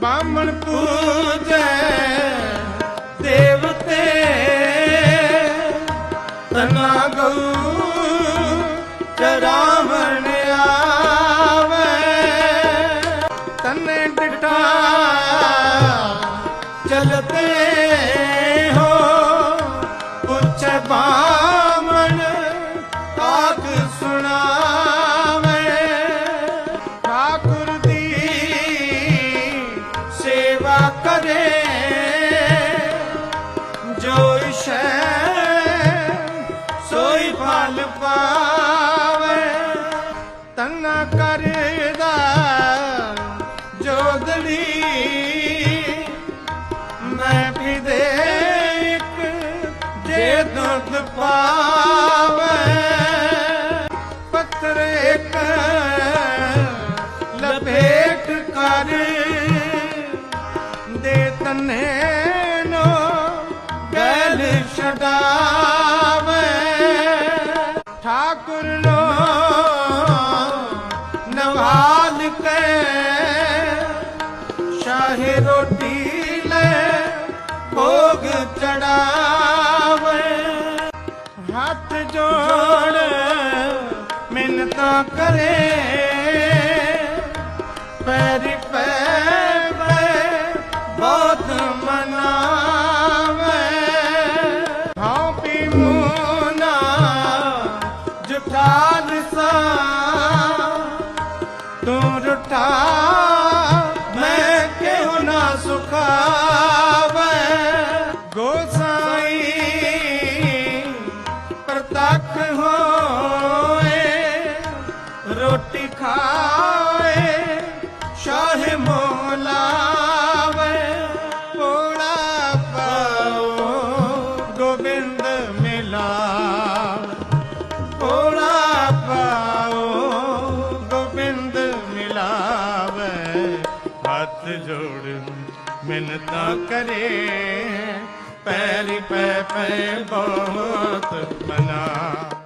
ਬਾਮਣ ਪੂਜੈ ਦੇਵਤੇ ਤਨਾ ਗਉ ਚਰਾਵਣ ਆਵੇ। ਤਨੇ ਡਟਾ ਚਲਤੇ ਕਰੇ ਜੋ ਇਸ਼ੈ ਸੋਈ ਫਲ ਪਾਵੇ, ਤੰਨਾ ਕਰਦਾ ਜੋਦੜੀ ਮੈਂ ਵੀ ਦੇ ਇੱਕ ਜੇ ਦੁੱਧ ਪਾਵੇ ਪੱਤਰ ਇੱਕ ਲਪੇਟ ਕਰ। ਦੇ ਤਨੇ ਛਡਾਵੇ। ਠਾਕੁਰ ਨੋ ਨਵਾਲ ਕੇ ਸ਼ਾਹੀ ਰੋਟੀ ਲੈ ਭੋਗ ਚੜਾਵੇ। ਹੱਥ ਜੋੜ ਮਿੰਨਤਾਂ ਕਰੇ, ਪੈਰੀ ਜੁਠਾਲ ਤੂੰ ਰੁਠਾ ਮੈਂ ਕਿਉ ਨਾ ਸੁਖਾਵੇ? ਗੋਸਾਈ ਪ੍ਰਤੱਖ ਹੋਏ, ਰੋਟੀ ਖਾਏ, ਸ਼ਾਹ ਮੋਲਾਵੇ ਪੋੜਾ ਪਾਓ ਗੋਬਿੰਦ ਮਿਲਾ ਹੱਥ ਜੋੜ ਮਿੰਨਤਾਂ ਕਰੇ। ਪੈਰੀ ਪੈ ਪੈ ਬਹੁਤ ਮਨਾ।